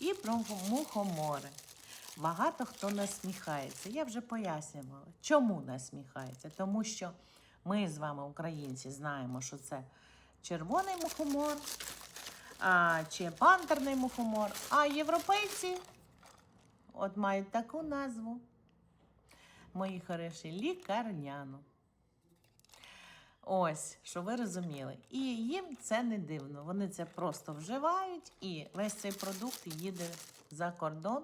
І про мухомори. Багато хто насміхається. Я вже пояснювала, чому насміхається. Тому що ми з вами, українці, знаємо, що це червоний мухомор а, чи пантерний мухомор, а європейці от мають таку назву. Мої хороші лікарняну. Ось, що ви розуміли. І їм це не дивно. Вони це просто вживають, і весь цей продукт їде за кордон.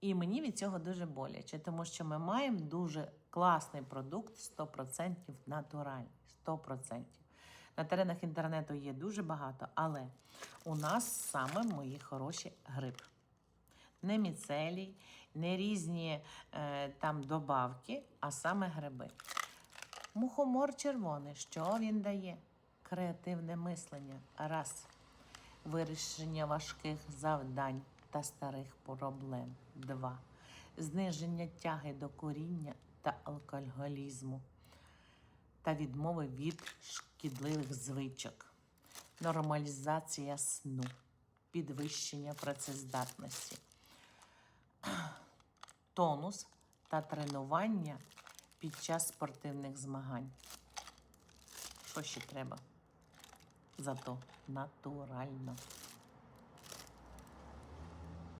І мені від цього дуже боляче, тому що ми маємо дуже класний продукт 100% натуральний. 100%. На теренах інтернету є дуже багато, але у нас саме мої хороші гриб. Не міцелій, не різні е, там добавки, а саме гриби. Мухомор червоний. Що він дає? Креативне мислення. Раз. Вирішення важких завдань та старих проблем. Два. Зниження тяги до коріння та алкоголізму та відмови від шкідливих звичок. Нормалізація сну, підвищення працездатності, тонус та тренування під час спортивних змагань. Що ще треба? Зато натурально.